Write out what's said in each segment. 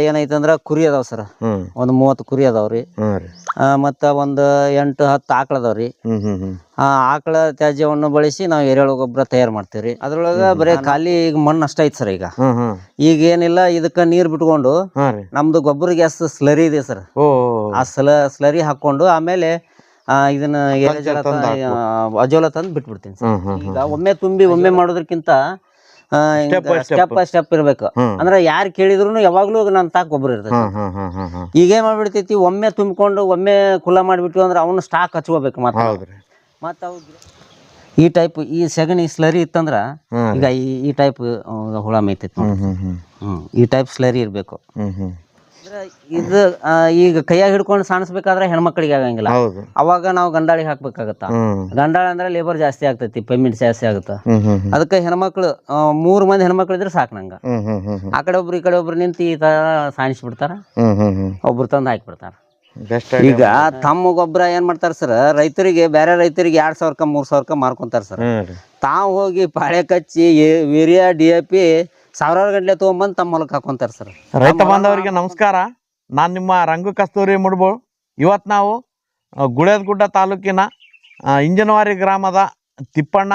ಏನೈತೆ ಅಂದ್ರ ಕುರಿ ಅದಾವ ಸರ್. ಹ್ಮ್. ಒಂದ್ ಮೂವತ್ತು ಕುರಿ ಅದಾವ್ರಿ ಹಾ ರೀ. ಆ, ಮತ್ತ ಒಂದ್ ಎಂಟು ಹತ್ತು ಆಕಳ ಅದಾವ್ರಿ ಹ್ಮ್ ಹ್ಮ್ ಹ್ಮ್. ಆ ಆಕಳ ತ್ಯಾಜ್ಯವನ್ನು ಬಳಸಿ ನಾವು ಎರೆಹುಳು ಗೊಬ್ಬರ ತಯಾರು ಮಾಡ್ತೀವ್ರಿ. ಅದ್ರೊಳಗ ಬರೀ ಖಾಲಿ ಈಗ ಮಣ್ಣು ಅಷ್ಟ ಐತಿ ಸರ್ ಈಗ. ಹ್ಮ್ ಹ್ಮ್. ಈಗ ಏನಿಲ್ಲ ಇದಕ್ಕ ನೀರ್ ಬಿಟ್ಕೊಂಡು ಹಾ ರೀ. ನಮ್ದು ಗೊಬ್ಬರ ಗ್ಯಾಸ್ ಸ್ಲರಿ ಇದೆ ಸರ್. ಓ ಆ ಸ್ಲ ಸ್ಲರಿ ಹಾಕೊಂಡು ಆಮೇಲೆ ಆ, ಇದನ್ನ ತ- ಅಜೋಲ ತಂದು ಬಿಟ್ಬಿಡ್ತೀನಿ ಸರ್. ಹ್ಮ್ ಹ್ಮ್ ಹ್ಮ್ ಈಗ ಒಮ್ಮೆ ತುಂಬಿ ಒಮ್ಮೆ ಮಾಡೋದಕ್ಕಿಂತ. ಸ್ಟೆಪ್ ಬೈ ಸ್ಟೆಪ್ ಇರ್ಬೇಕು. ಅಂದ್ರೆ ಯಾರು ಕೇಳಿದ್ರು ಯಾವಾಗ್ಲೂ ನನ್ನ ತಾಕ ಇರ್ತೈತಿ. ಹ್ಮ್ ಈಗ ಏನ್ ಮಾಡ್ಬಿಡ್ತೈತಿ ಒಮ್ಮೆ ತುಂಬಿಕೊಂಡು ಒಮ್ಮೆ ಕುಲ ಮಾಡ್ಬಿಟ್ಟು ಅಂದ್ರೆ ಅವನು ಸ್ಟಾಕ್ ಹಚ್ಕೋಬೇಕು ಮತ್ತೆ ಮತ್ತೆ ಈ ಟೈಪ್ ಈ ಸೆಗಣಿ ಸ್ಲರಿ ಇತ್ತಂದ್ರ ಈಗ ಈ ಟೈಪ್ ಹುಳ ಮೇಯ್ತೈತಿ ಹ್ಮ್ ಈ ಟೈಪ್ ಸ್ಲರಿ ಇರ್ಬೇಕು. ಇದು ಆ, ಈಗ ಕೈಯಾಗ ಹಿಡ್ಕೊಂಡು ಸಾಣಿಸ್ಬೇಕಾದ್ರೆ ಹೆಣ್ಮಕ್ಳಿಗೆ ಆಗಂಗಿಲ್ಲ. ಹೌದು. ಅವಾಗ ನಾವು ಗಂಡಾಳಿಗೆ ಹಾಕ್ಬೇಕಾಗತ್ತ? ಹ್ಮ್. ಗಂಡಾಳ ಅಂದ್ರೆ ಲೇಬರ್ ಜಾಸ್ತಿ ಆಗ್ತೈತಿ ಪೇಮೆಂಟ್ ಜಾಸ್ತಿ ಆಗುತ್ತ? ಹ್ಮ್ ಹ್ಮ್ ಹ್ಮ್. ಅದಕ್ಕೆ ಹೆಣ್ಮಕ್ಳು ಆ, ಮೂರ್ ಮಂದಿ ಹೆಣ್ಮಕ್ಳು ಇದ್ರೆ ಸಾಕು ನಂಗ. ಹ್ಮ್ ಹ್ಮ್ ಹ್ಮ್ ಹ್ಮ್. ಆ ಕಡೆ ಒಬ್ರು ಈ ಕಡೆ ಒಬ್ರು ನಿಂತು ಈ ತರ ಸಾಣಿಸ್ಬಿಡ್ತಾರ? ಹ್ಮ್ ಹ್ಮ್ ಹ್ಮ್. ಒಬ್ರು ತಂದು ಹಾಕ್ಬಿಡ್ತಾರ. ಬೆಸ್ಟ್ ಈಗ ತಮ್ಮ ಗೊಬ್ಬರ ಏನ್ ಮಾಡ್ತಾರ ಸರ್? ರೈತರಿಗೆ ಬೇರೆ ರೈತರಿಗೆ ಎರಡ್ ಸಾವಿರಕ್ಕ ಮೂರ್ ಸಾವಿರಕ್ಕ ಮಾರ್ಕೊಂತಾರ ಸರ್. ತಾವ್ ರೀ. ತಾವು ಹೋಗಿ ಪಾಳೆ ಕಚ್ಚಿ ಯೂರಿಯಾ ಡಿ ಎ ಪಿ ಸಾವಿರಾರು ಗಂಟೆ ತೊಗೊಂಬಂದು ತಮ್ಮ ಹೊಲಕ್ಕೆ ಹಾಕೊಂತಾರ ಸರ್. ರೈತ ಬಾಂಧವರಿಗೆ ನಮಸ್ಕಾರ. ನಾನು ನಿಮ್ಮ ರಂಗು ಕಸ್ತೂರಿ ಮುಡ್ಬೋಳ್. ಇವತ್ತು ನಾವು ಗುಳೇದಗುಡ್ಡ ತಾಲೂಕಿನ ಇಂಜನವಾರಿ ಗ್ರಾಮದ ತಿಪ್ಪಣ್ಣ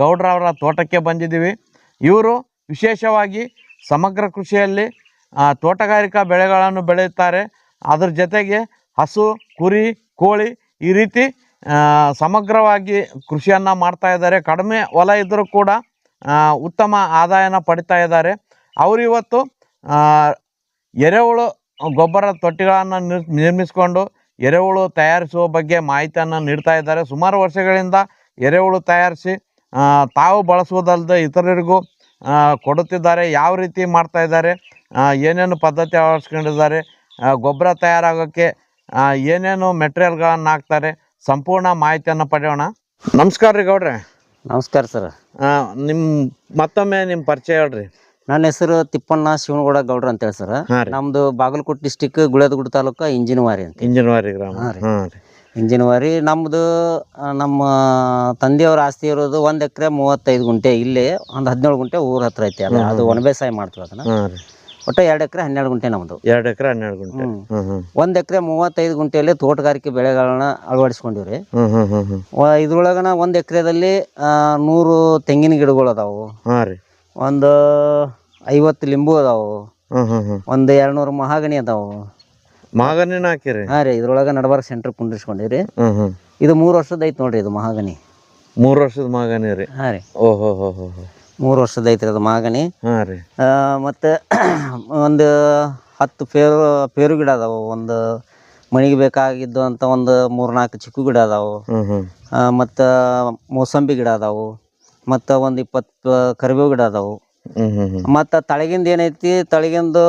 ಗೌಡ್ರ ಅವರ ತೋಟಕ್ಕೆ ಬಂದಿದ್ದೀವಿ. ಇವರು ವಿಶೇಷವಾಗಿ ಸಮಗ್ರ ಕೃಷಿಯಲ್ಲಿ ತೋಟಗಾರಿಕಾ ಬೆಳೆಗಳನ್ನು ಬೆಳೆಯುತ್ತಾರೆ. ಅದ್ರ ಜೊತೆಗೆ ಹಸು ಕುರಿ ಕೋಳಿ ಈ ರೀತಿ ಸಮಗ್ರವಾಗಿ ಕೃಷಿಯನ್ನು ಮಾಡ್ತಾ ಇದ್ದಾರೆ. ಕಡಿಮೆ ಹೊಲ ಇದ್ದರೂ ಕೂಡ ಉತ್ತಮ ಆದಾಯನ ಪಡಿತಾ ಇದ್ದಾರೆ. ಅವರು ಇವತ್ತು ಎರೆಹುಳು ಗೊಬ್ಬರ ತೊಟ್ಟಿಗಳನ್ನು ನಿರ್ ನಿರ್ಮಿಸಿಕೊಂಡು ಎರೆಹುಳು ತಯಾರಿಸುವ ಬಗ್ಗೆ ಮಾಹಿತಿಯನ್ನು ನೀಡ್ತಾ ಇದ್ದಾರೆ. ಸುಮಾರು ವರ್ಷಗಳಿಂದ ಎರೆಹುಳು ತಯಾರಿಸಿ ತಾವು ಬಳಸುವುದಲ್ಲದೆ ಇತರರಿಗೂ ಕೊಡುತ್ತಿದ್ದಾರೆ. ಯಾವ ರೀತಿ ಮಾಡ್ತಾ ಇದ್ದಾರೆ ಏನೇನು ಪದ್ಧತಿ ಅಳವಡಿಸ್ಕೊಂಡಿದ್ದಾರೆ ಗೊಬ್ಬರ ತಯಾರಾಗೋಕ್ಕೆ ಏನೇನು ಮೆಟೀರಿಯಲ್ಗಳನ್ನು ಹಾಕ್ತಾರೆ, ಸಂಪೂರ್ಣ ಮಾಹಿತಿಯನ್ನು ಪಡೆಯೋಣ. ನಮಸ್ಕಾರ ರೀ ಗೌಡ್ರೆ. ನಮಸ್ಕಾರ ಸರ್. ನಿಮ್ಮ ಮತ್ತೊಮ್ಮೆ ನಿಮ್ಮ ಪರಿಚಯ ಹೇಳ್ರಿ. ನನ್ನ ಹೆಸರು ತಿಪ್ಪಣ್ಣ ಶಿವನಗೌಡ ಗೌಡ್ರ ಅಂತೇಳಿ ಸರ್. ನಮ್ಮದು ನಮ್ದು ಬಾಗಲಕೋಟೆ ಡಿಸ್ಟಿಕ್ ಗುಳೇದಗುಡ್ಡ ತಾಲೂಕು ಇಂಜಿನವಾರಿ ಅಂತ. ಇಂಜಿನವಾರಿ ಗ್ರಾಮ. ಇಂಜಿನವಾರಿ ನಮ್ದು ನಮ್ಮ ತಂದೆಯವ್ರ ಆಸ್ತಿ ಇರೋದು ಒಂದು ಎಕರೆ ಮೂವತ್ತೈದು ಗುಂಟೆ ಇಲ್ಲಿ ಒಂದು ಹದಿನೇಳು ಗುಂಟೆ ಊರ ಹತ್ರ ಐತಿ ಅದ ಅದು ಒಣ ಬೇಸಾಯ ಮಾಡ್ತೀವಿ ಅದನ್ನ. ಒಟ್ಟು ಎರಡು ಎಕರೆ ಹನ್ನೆರಡು ಗುಂಟೆ ನಮ್ಮದು ಎರಡು ಎಕರೆ ಹನ್ನೆರಡು ಗುಂಟೆ. ಒಂದ್ ಎಕರೆ ಮೂವತ್ತೈದು ಗುಂಟೆಯಲ್ಲಿ ತೋಟಗಾರಿಕೆ ಬೆಳೆಗಳನ್ನ ಅಳವಡಿಸ್ಕೊಂಡಿವ್ರಿ ಇದ್ರೊಳಗನ ಒಂದ್ ಎಕರೆದಲ್ಲಿ ನೂರು ತೆಂಗಿನ ಗಿಡಗಳು ಅದಾವು. ಒಂದ್ ಐವತ್ತು ಲಿಂಬು ಅದಾವು. ಒಂದ್ ಎರಡ್ನೂರು ಮಹಾಗಣಿ ಅದಾವು. ಮಹಾಗಣಿನ ಹಾಕಿರಿ ಹಾ ರೀ ಇದ್ರೊಳಗ ನಡಬಾರ ಸೆಂಟರ್ ಕುಂಡಿಸ್ಕೊಂಡಿರಿ ಇದು ಮೂರು ವರ್ಷದ ಐತಿ ನೋಡ್ರಿ ಇದು ಮಹಾಗಣಿ. ಮೂರು ವರ್ಷದ ಮಹಾಗಣಿ ರೀ. ಹಾ ರೀ. ಓಹೋ ಹೋ ಹೋ ಹೋ ಮೂರು ವರ್ಷದ ಐತ್ರಿ ಅದು ಮಾಗಣಿ. ಹಾಂ ರೀ. ಆ, ಮತ್ತೆ ಒಂದು ಹತ್ತು ಪೇರು ಪೇರು ಗಿಡ ಅದಾವು. ಒಂದು ಮನೆಗೆ ಬೇಕಾಗಿದ್ದು ಅಂತ ಒಂದು ಮೂರ್ನಾಲ್ಕು ಚಿಕ್ಕು ಗಿಡ ಅದಾವು. ಹ್ಮ್ ಹ್ಮ್. ಆ, ಮತ್ತು ಮೋಸಂಬಿ ಗಿಡ ಅದಾವು. ಮತ್ತು ಒಂದು ಇಪ್ಪತ್ತು ಕರಿಬೇವು ಗಿಡ ಅದಾವು. ಹ್ಮ್ ಹ್ಮ್ ಹ್ಮ್. ಮತ್ತು ತಳಗಿಂದ ಏನೈತಿ? ತಳಗಿಂದು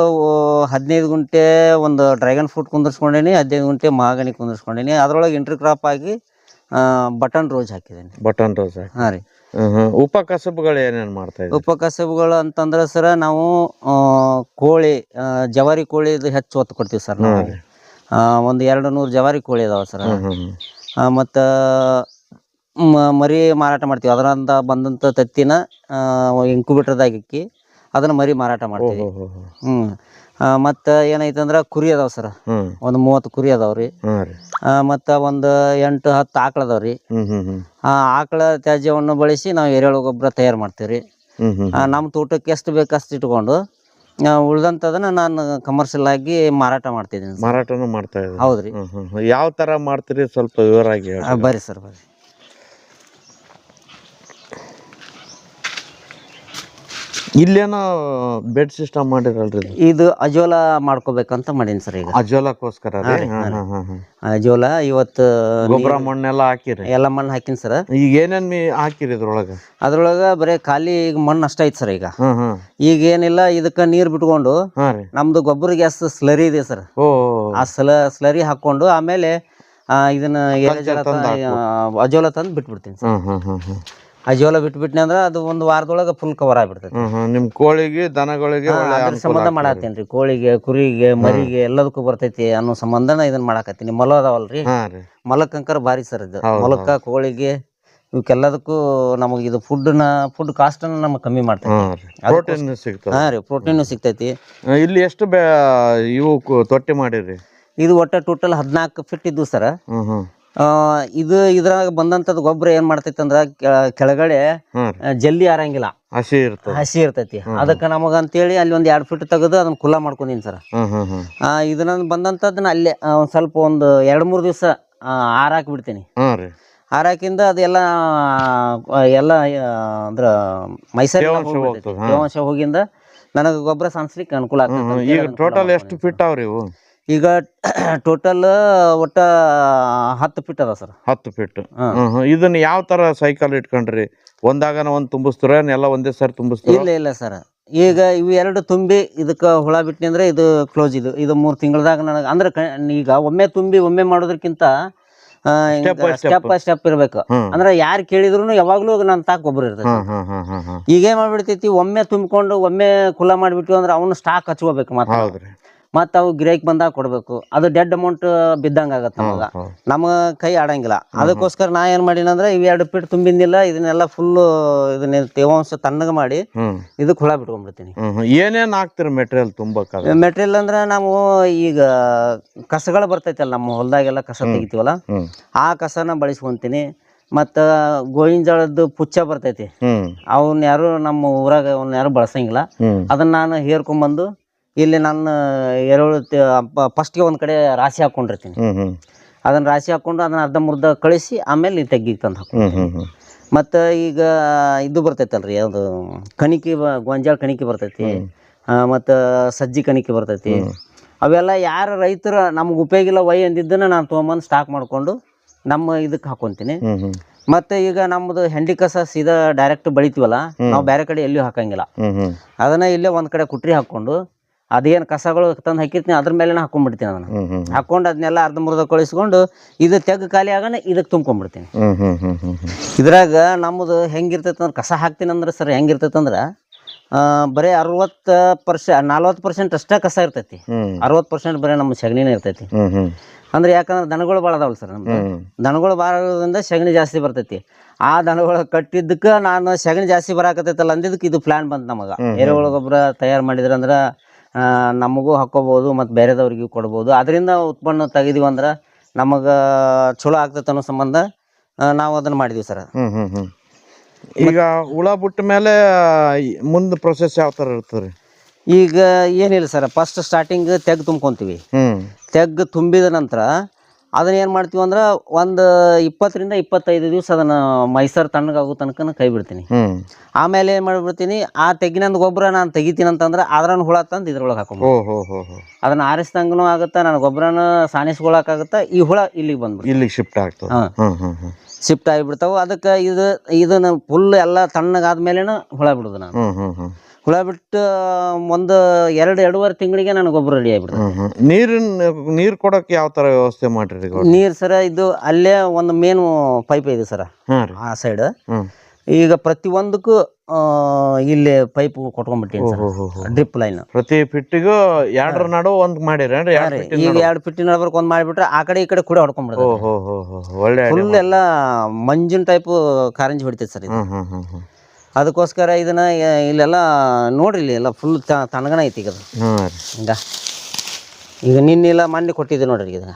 ಹದಿನೈದು ಗುಂಟೆ ಒಂದು ಡ್ರ್ಯಾಗನ್ ಫ್ರೂಟ್ ಕುಂದರ್ಸ್ಕೊಂಡೇನಿ ಹದಿನೈದು ಗುಂಟೆ ಮಾಗಣಿ ಕುಂದಿರ್ಸ್ಕೊಂಡೀನಿ. ಅದರೊಳಗೆ ಇಂಟ್ರಿ ಕ್ರಾಪ್ ಆಗಿ ಬಟನ್ ರೋಜ್ ಹಾಕಿದ್ದೀನಿ ಬಟನ್ ರೋಸ್ ಹಾಂ ರೀ. ಉಪ ಕಸಬುಗಳು ಏನೇನು ಮಾಡ್ತಾ ಇದ್ದೀವಿ ಉಪಕಸಬುಗಳು ಅಂತಂದ್ರೆ ಸರ ನಾವು ಆ, ಕೋಳಿ ಆ, ಜವಾರಿ ಕೋಳಿ ಇದು ಹೆಚ್ಚು ಒತ್ತು ಕೊಡ್ತೀವಿ ಸರ್ ನಾವು. ಆ, ಒಂದು ಎರಡು ನೂರು ಜವಾರಿ ಕೋಳಿ ಅದಾವ ಸರ್. ಮತ್ತ ಮರಿ ಮಾರಾಟ ಮಾಡ್ತೀವಿ. ಅದರಿಂದ ಬಂದಂಥ ತತ್ತಿನ ಇಂಕ್ಯುಬೇಟರ್ದಾಗ ಇಕ್ಕಿ ಅದನ್ನ ಮರಿ ಮಾರಾಟ ಮಾಡ್ತೀವಿ. ಹ್ಞೂ ಮತ್ತು ಏನೈತೆ ಅಂದ್ರೆ ಕುರಿ ಅದಾವ ಸರ್. ಒಂದು ಮೂವತ್ತು ಕುರಿ ಅದಾವ್ರಿ ಮತ್ತು ಒಂದು ಎಂಟು ಹತ್ತು ಆಕಳ ಅದಾವ್ರಿ ಆ ಆಕಳ ತ್ಯಾಜ್ಯವನ್ನು ಬಳಸಿ ನಾವು ಎರೆಹುಳು ಗೊಬ್ಬರ ತಯಾರು ಮಾಡ್ತೀವಿ ನಮ್ಮ ತೋಟಕ್ಕೆ ಎಷ್ಟು ಬೇಕಷ್ಟು ಅಷ್ಟು ಇಟ್ಕೊಂಡು ಉಳ್ದಂತದನ್ನ ನಾನು ಕಮರ್ಷಿಯಲ್ ಆಗಿ ಮಾರಾಟ ಮಾಡ್ತಿದ್ದೀನಿ ಮಾರಾಟನು ಮಾಡ್ತಾ ಇದ್ದೀನಿ ಹೌದ್ರಿ. ಯಾವ ತರ ಮಾಡ್ತೀರಿ ಸ್ವಲ್ಪ ಆ, ಬರ್ರಿ ಸರ್ ಬರ್ರಿ. ಇಲ್ಲೇನೋ ಬೆಡ್ ಸಿಸ್ಟಮ್ ಮಾಡಿರಲ್ರಿ ಇದು? ಇದು ಅಜೋಲ ಮಾಡ್ಕೋಬೇಕಂತ ಮಾಡೀನಿ ಸರ್ ಈಗ. ಅಜೋಲಕ್ಕೋಸ್ಕರ ರೀ? ಹಾ ಹಾ ಹಾ ಹಾ ಅಜೋಲ ಇವತ್ತು ಗೊಬ್ಬರ ಮಣ್ಣೆಲ್ಲ ಹಾಕಿರಿ? ಎಲ್ಲ ಮಣ್ಣು ಹಾಕಿನಿ ಸರ್. ಈಗ ಏನೇನ್ ಮೀ ಹಾಕಿರಿ ಇದ್ರೊಳಗ? ಅದ್ರೊಳಗೆ ಬರೀ ಖಾಲಿ ಈಗ ಮಣ್ಣು ಅಷ್ಟ ಐತಿ ಸರ್ ಈಗ. ಈಗ ಏನಿಲ್ಲ ಇದಕ್ಕೆ ನೀರು ಬಿಟ್ಕೊಂಡು ಹಾ ರೀ. ನಮ್ದು ಗೊಬ್ಬರ ಗ್ಯಾಸ್ ಸ್ಲರಿ ಇದೆ ಸರ್. ಓ ಆ ಸ್ಲ ಸ್ಲರಿ ಹಾಕೊಂಡು ಆಮೇಲೆ ಆ, ಇದನ್ನ ತ- ಆ, ಅಜೋಲ ತಂದು ಬಿಟ್ಬಿಡ್ತೀನಿ ಸರ್. ಹ್ಮ್ ಜೋಳ ಬಿಟ್ಬಿಟ್ನೆ ಅಂದ್ರೆ ಅದು ಒಂದು ವಾರದೊಳಗೆ ಫುಲ್ ಕವರ್ ಆಗ್ಬಿಡ್ತೈತಿ. ಹ್ಮ್ ಹ್ಮ್. ನಿಮ್ ಕೋಳಿಗೆ ದನಗಳಿಗೆ ಒಳ್ಳೆ ಅದ್ರ ಅನುಕೂಲ ಸಂಬಂಧ ಆಗ್ತದೆ. ಕೋಳಿಗೆ ಕುರಿಗೆ ಮರಿಗೆ ಎಲ್ಲದಕ್ಕೂ ಬರ್ತೈತಿ ಅನ್ನೋ ಸಂಬಂಧನ ಇದನ್ನ ಮಾಡಾಕತ್ತೀನಿ. ಮೊಲ ಅದಾವಲ್ರಿ? ಹಾ ರೀ. ಮೊಲಕ್ಕಂಕರ ಭಾರಿ ಸರ್ ಇದು. ಹೌದು, ಮೊಲಕ್ಕ ಕೋಳಿಗೆ ಇವಕ್ಕೆಲ್ಲದಕ್ಕೂ ನಮಗೆ ಇದು ಫುಡ್ನ ಫುಡ್ ಕಾಸ್ಟನ್ನು ನಮಗೆ ಕಮ್ಮಿ ಮಾಡ್ತೈತಿ. ಹಾಂ ರೀ. ಪ್ರೋಟೀನ್ ಸಿಗ್ತದೆ. ಹಾಂ ರೀ ಪ್ರೋಟೀನು ಸಿಗ್ತೈತಿ. ಆ, ಇಲ್ಲಿ ಎಷ್ಟು ಬೇ ಇವು ಕು- ತೊಟ್ಟಿ ಮಾಡಿರಿ? ಇದು ಒಟ್ಟ ಟೋಟಲ್ ಹದಿನಾಲ್ಕು ಫಿಟ್ ಇದ್ವು ಸರ್. ಹ್ಮ್ ಹ್ಮ್. ಇದು ಇದ್ರಾಗ ಬಂದಂತದ್ ಗೊಬ್ಬರ ಏನ್ ಮಾಡ್ತೈತಿ ಅಂದ್ರ ಕೆಳಗಡೆ ಜಲ್ದಿ ಆರಂಗಿಲ್ಲ. ಹಸಿ ಇರ್ತದೆ. ಹಸಿ ಇರ್ತೈತಿ. ಅದಕ್ಕೆ ನಮಗೆ ಅಂತೇಳಿ ಅಲ್ಲಿ ಒಂದ್ ಎರಡ್ ಫೀಟ್ ತೆಗೆದು ಅದನ್ನ ಕುಲ್ಲ ಮಾಡ್ಕೊಂಡಿನಿ ಸರ್. ಇದನ್ನ ಬಂದಂತದನ್ನ ಅಲ್ಲೇ ಒಂದ್ ಸ್ವಲ್ಪ ಒಂದು ಎರಡು ಮೂರು ದಿವಸ ಆರಾಕಿ ಬಿಡ್ತೀನಿ. ಆರಾಕಿಂದ ಅದೆಲ್ಲ ಎಲ್ಲ ಅಂದ್ರ ಮೈಸೂರು ಹೋಗಿಂದ ನನಗೆ ಗೊಬ್ಬರ ಸಾನ್ಸ್ಲಿಕ್ಕೆ ಅನುಕೂಲ ಆಗ್ತದೆ ಈಗ ಟೋಟಲ್ ಎಷ್ಟು ಫೀಟ್ ಅವ್ರಿ ಇವು? ಈಗ ಟೋಟಲ್ ಒಟ್ಟ ಹತ್ತು ಫೀಟ್ ಅದ ಸರ್ ಹತ್ತು ಫಿಟ್ ಹಾ. ಇದನ್ನ ಯಾವ ತರ ಸೈಕಲ್ ಇಟ್ಕೊಂಡ್ರಿ? ಒಂದಾಗನ ಒಂದ್ ತುಂಬಿಸ್ತೀರ ಎಲ್ಲ ಒಂದೇ ಸರ್ ತುಂಬಿಸ್ತೀರ? ಇಲ್ಲ ಇಲ್ಲ ಸರ್ ಈಗ ಇವು ಎರಡು ತುಂಬಿ ಇದಕ್ಕೆ ಹುಳ ಬಿಟ್ನಿ ಅಂದ್ರೆ ಇದು ಕ್ಲೋಸ್ ಇದು. ಇದು ಮೂರು ತಿಂಗಳದಾಗ ನನಗೆ ಅಂದ್ರೆ ಕ- ಈಗ ಒಮ್ಮೆ ತುಂಬಿ ಒಮ್ಮೆ ಮಾಡೋದಕ್ಕಿಂತ Step by step. Step by step ಇರ್ಬೇಕು. ಹ್ಮ್. ಅಂದ್ರೆ ಯಾರು ಕೇಳಿದ್ರು ಯಾವಾಗ್ಲೂ ನನ್ನ ತಾಕ ಗೊಬ್ಬರ ಇರ್ತದೆ ಹ್ಮ್ ಹ್ಮ್ ಹ್ಮ್ ಹ್ಮ್ ಹ್ಮ್. ಈಗ ಏನ್ ಮಾಡ್ಬಿಡ್ತೈತಿ ಒಮ್ಮೆ ತುಂಬಿಕೊಂಡು ಒಮ್ಮೆ ಕುಲ ಮಾಡಿಬಿಟ್ಟು ಅಂದ್ರೆ ಅವನು ಸ್ಟಾಕ್ ಹಚ್ಕೋಬೇಕು ಮಾತ್ರ. ಹೌದ್ರಿ. ಮತ್ತೆ ಅವು ಗಿರಾಕಿ ಬಂದಾಗ ಕೊಡ್ಬೇಕು. ಅದು ಡೆಡ್ ಅಮೌಂಟ್ ಬಿದ್ದಂಗ ಆಗತ್ತೆ ನಮಗ. ನಮ್ಮ ಕೈ ಆಡಂಗಿಲ್ಲ. ಅದಕ್ಕೋಸ್ಕರ ನಾ ಏನ್ ಮಾಡೀನಿ ಅಂದ್ರೆ ಇವ್ ಎರಡು ಫೀಟ್ ತುಂಬಿದ್ದಿಲ್ಲ ಇದನ್ನೆಲ್ಲ ಫುಲ್ ಇದನ್ನ ತೇವಾಂಶ ತಣ್ಣಗೆ ಮಾಡಿ ಇದಕ್ಕೆ ಹುಳ ಬಿಟ್ಕೊಂಡ್ಬಿಡ್ತೀನಿ ಏನೇನ್ ಹಾಕ್ತಿರ ಮೆಟೀರಿಯಲ್ ತುಂಬಾ ಮೆಟೀರಿಯಲ್ ಅಂದ್ರೆ ನಾವು ಈಗ ಕಸಗಳು ಬರ್ತೈತಲ್ಲ ನಮ್ಮ ಹೊಲದಾಗೆಲ್ಲ ಕಸ ತೆಗಿತೀವಲ್ಲ ಆ ಕಸನ ಬಳಸ್ಕೊಂತೀನಿ. ಮತ್ತ ಗೋವಿನ ಜೋಳದ್ದು ಪುಚ್ಚ ಬರ್ತೈತಿ. ಅವನ್ ಯಾರು ನಮ್ಮ ಊರಾಗ ಅವನ್ ಯಾರು ಬಳಸಂಗಿಲ್ಲ. ಅದನ್ನ ನಾನು ಹೇರ್ಕೊಂಬಂದು ಇಲ್ಲಿ ನನ್ನ ಎರೆಹುಳು ಫಸ್ಟ್ಗೆ ಒಂದು ಕಡೆ ರಾಶಿ ಹಾಕೊಂಡಿರ್ತೀನಿ. ಅದನ್ನ ರಾಶಿ ಹಾಕೊಂಡು ಅದನ್ನ ಅರ್ಧ ಮುರ್ಧ ಕಳಿಸಿ ಆಮೇಲೆ ತೆಗ್ಗಿಗೆ ತಂದು ಹ್ಮ್ ಮತ್ತು ಈಗ ಇದು ಬರ್ತೈತಲ್ರಿ ಅದು ಕಣಿಕೆ ಬ ಗೊಂಜಾಳ ಕಣಿಕೆ ಬರ್ತೈತಿ ಮತ್ತು ಸಜ್ಜಿ ಕಣಿಕೆ ಬರ್ತೈತಿ. ಅವೆಲ್ಲ ಯಾರು ರೈತರು ನಮ್ಗೆ ಉಪಯೋಗ ಇಲ್ಲ ವೈ ಅಂದಿದ್ದನ್ನ ನಾನು ತೊಗೊಂಬಂದು ಸ್ಟಾಕ್ ಮಾಡಿಕೊಂಡು ನಮ್ಮ ಇದಕ್ಕೆ ಹಾಕೊಂತೀನಿ. ಮತ್ತು ಈಗ ನಮ್ಮದು ಹೆಂಡಿ ಕಸ ಸೀದಾ ಡೈರೆಕ್ಟ್ ಬೆಳಿತೀವಲ್ಲ ನಾವು ಬೇರೆ ಕಡೆ ಎಲ್ಲಿಯೂ ಹಾಕಂಗಿಲ್ಲ. ಅದನ್ನ ಇಲ್ಲೇ ಒಂದ್ ಕಡೆ ಕುಟ್ರಿ ಹಾಕ್ಕೊಂಡು ಅದೇನು ಕಸಗಳು ತಂದು ಹಾಕಿರ್ತೀನಿ ಅದ್ರ ಮೇಲೆ ಹಾಕೊಂಡ್ಬಿಡ್ತೀನಿ ಅದನ್ನ. ಹಾಕೊಂಡು ಅದನ್ನೆಲ್ಲ ಅರ್ಧ ಮುರ್ಧ ಕಳಿಸ್ಕೊಂಡು ಇದು ತೆಗ್ ಖಾಲಿ ಆಗೋಣ ಇದಕ್ಕೆ ತುಂಬ್ಕೊಂಡ್ಬಿಡ್ತೀನಿ ಇದ್ರಾಗ ನಮ್ಮದು ಹೆಂಗಿರ್ತೈತೆ ಅಂದ್ರೆ ಕಸ ಹಾಕ್ತೀನಿ ಅಂದ್ರೆ ಸರ್ ಹೆಂಗಿರ್ತೈತೆ ಅಂದ್ರೆ ಆ, ಬರೀ ಅರವತ್ತು ಪರ್ಸೆ ನಲ್ವತ್ತು ಪರ್ಸೆಂಟ್ ಅಷ್ಟೇ ಕಸ ಇರ್ತೈತಿ. ಅರವತ್ತು ಪರ್ಸೆಂಟ್ ಬರೀ ನಮ್ಮ ಸಗಣಿನೇ ಇರ್ತೈತಿ. ಅಂದ್ರೆ ಯಾಕಂದ್ರೆ ದನಗಳು ಭಾಳ ಅದಾವಲ್ಲ ಸರ್ ಹ್ಮ್. ದನಗಳು ಬಾರೋದ್ರಿಂದ ಸಗಣಿ ಜಾಸ್ತಿ ಬರ್ತೈತಿ. ಆ ದನಗಳು ಕಟ್ಟಿದ್ದಕ್ಕೆ ನಾನು ಸಗಣಿ ಜಾಸ್ತಿ ಬರಾಕತ್ತೈತಲ್ಲ ಅಂದಿದ್ದಕ್ಕೆ ಇದು ಪ್ಲಾನ್ ಬಂತು ನಮಗೆ. ಎರೆಹುಳ ಗೊಬ್ಬರ ತಯಾರು ಮಾಡಿದ್ರೆ ಅಂದ್ರೆ ಆ, ನಮಗೂ ಹಾಕೋಬೋದು ಮತ್ತು ಬೇರೆದವ್ರಿಗೂ ಕೊಡ್ಬೋದು. ಅದರಿಂದ ಉತ್ಪನ್ನ ತೆಗಿದೀವಿ ಅಂದ್ರೆ ನಮಗೆ ಚಲೋ ಆಗ್ತೈತೆ ಅನ್ನೋ ಸಂಬಂಧ ನಾವು ಅದನ್ನು ಮಾಡಿದ್ವಿ ಸರ್. ಹ್ಞೂ ಹ್ಮ್ ಹ್ಮ್. ಈಗ ಹುಳ ಬಿಟ್ಟ ಮೇಲೆ ಮುಂದೆ ಪ್ರೊಸೆಸ್ ಯಾವ ಥರ ಇರ್ತದೆ ಈಗ ಏನಿಲ್ಲ ಸರ್ ಫಸ್ಟ್ ಸ್ಟಾರ್ಟಿಂಗ್ ತೆಗ್ ತುಂಬ್ಕೊಂತೀವಿ. ಹ್ಮ್. ತೆಗ್ ತುಂಬಿದ ನಂತರ ಅದನ್ನ ಏನು ಮಾಡ್ತೀವಿ ಅಂದ್ರೆ ಒಂದು ಇಪ್ಪತ್ತರಿಂದ ಇಪ್ಪತ್ತೈದು ದಿವಸ ಅದನ್ನ ಮೈಸೂರು ತಣ್ಣಗಾಗೋ ತನಕ ಕೈ ಬಿಡ್ತೀನಿ. ಆಮೇಲೆ ಏನು ಮಾಡಿಬಿಡ್ತೀನಿ ಆ ತೆಗಿನಂದು ಗೊಬ್ಬರ ನಾನು ತೆಗಿತೀನಿ ಅಂತಂದ್ರೆ ಅದ್ರನ್ನ ಹುಳ ತಂದು ಇದ್ರೊಳಗೆ ಹಾಕೊಂಬೋದು ಓ ಹೋ ಹೋ ಹೋ ಅದನ್ನ ಆರಿಸ್ದಂಗೂ ಆಗುತ್ತೆ ನನ್ನ ಗೊಬ್ಬರನ ಸಾಣಿಸ್ಕೊಳಕಾಗುತ್ತೆ ಈ ಹುಳ ಇಲ್ಲಿಗೆ ಬಂದ್ಬಿಡ್ತು ಇಲ್ಲಿಗೆ ಶಿಫ್ಟ್ ಆಗ್ತದೆ. ಶಿಫ್ಟ್ ಆಗಿಬಿಡ್ತಾವೆ. ಅದಕ್ಕೆ ಇದು ಇದನ್ನ ಫುಲ್ ಎಲ್ಲ ತಣ್ಣಗಾದ್ಮೇಲೆ ಹುಳ ಬಿಡೋದು ನಾನು. ಹುಳ ಬಿಟ್ಟು ಒಂದು ಎರಡು ಎರಡೂವರೆ ತಿಂಗಳಿಗೆ ನನಗೆ ಗೊಬ್ಬರ ರೆಡಿ ಆಗಿಬಿಡ್ತು ನೀರಿನ ನೀರು ಕೊಡೋಕೆ ಯಾವ ತರ ವ್ಯವಸ್ಥೆ ಮಾಡಿರಿ? ನೀರು ಸರ ಇದು ಅಲ್ಲೇ ಒಂದು ಮೇನು ಪೈಪ್ ಇದೆ ಸರ. ಆ ಸೈಡ್ ಈಗ ಪ್ರತಿಯೊಂದಕ್ಕೂ ಇಲ್ಲಿ ಪೈಪ್ ಕೊಟ್ಕೊಂಡ್ಬಿಟ್ಟಿನಿ ಡ್ರಿಪ್ ಲೈನ್. ಪ್ರತಿ ಫಿಟ್ಟಿಗೂ ಎರಡರ ನಡು ಒಂದು ಮಾಡಿರಿ ಈಗ ನಡು ಎರಡು ಫಿಟ್ಟಿನ ನಡ್ಬರ್ಕ್ ಒಂದು ಮಾಡಿಬಿಟ್ರೆ ಆ ಕಡೆ ಈ ಕಡೆ ಕೂಡ ಹೊಡ್ಕೊಂಡ್ಬಿಡ್ತದೆ ಓ ಹೋ ಹೋ ಹೋ ಒಳ್ಳೆ ಫುಲ್ ಎಲ್ಲ ಮಂಜಿನ ಟೈಪ್ ಕಾರಂಜಿ ಹೊಡಿತೈತೆ ಸರ್ ಇದು. ಅದಕ್ಕೋಸ್ಕರ ಇದನ್ನ ಇಲ್ಲೆಲ್ಲ ನೋಡ್ರಿ ಇಲ್ಲಿ ಎಲ್ಲ ಫುಲ್ ತಣ್ಣಗನ ಐತಿ ಈಗ ಅದು. ಹಿಂಗ. ಈಗ ನಿನ್ನೆಲ್ಲ ಮೊನ್ನೆ ಕೊಟ್ಟಿದ್ದೆ ನೋಡ್ರಿ ಇದನ್ನ.